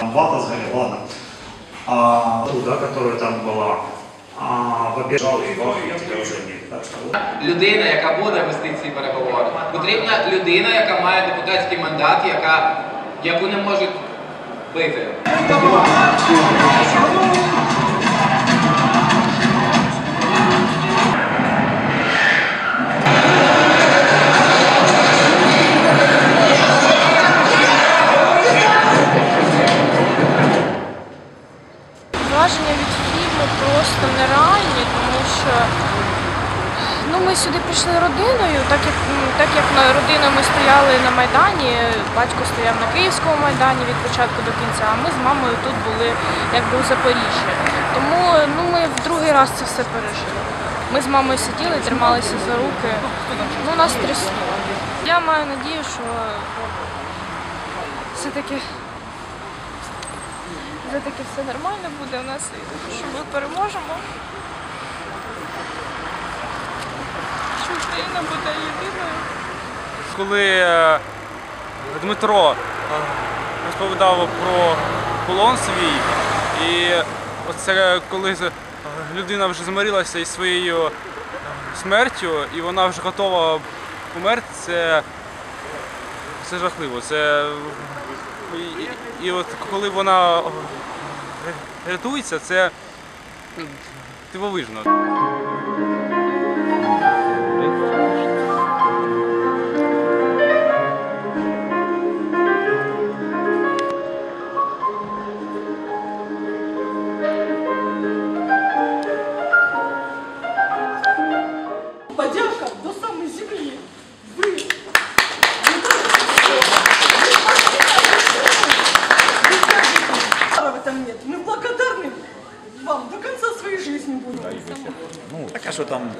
палата сгорела, ладно. А, ту, да, которая там была, а, побежал и тебя уже нет. Так людина, яка буде вести ці переговори. Потрібна людина, яка має депутатський мандат, яка, яку не можуть бити. Враження від фільму просто нереальні, тому що ну, ми сюди прийшли родиною, так як, м, так як на родиною ми стояли на Майдані, батько стояв на Київському Майдані від початку до кінця, а ми з мамою тут були якби у Запоріжжі. Тому ну, ми в другий раз це все пережили. Ми з мамою сиділи, трималися за руки. Ну, нас трясло. Я маю надію, що все-таки все-таки все нормально буде у нас, і що ми переможемо. Що Україна буде єдиною. коли е, Дмитро е, розповідав про полон свій, і оце коли людина вже змирилася із своєю е, смертю, і вона вже готова померти, це, це жахливо. Це, і, і, от коли вона е, рятується, це м, дивовижно. Нет. Мы благодарны вам до конца своей жизни будем. Так а что там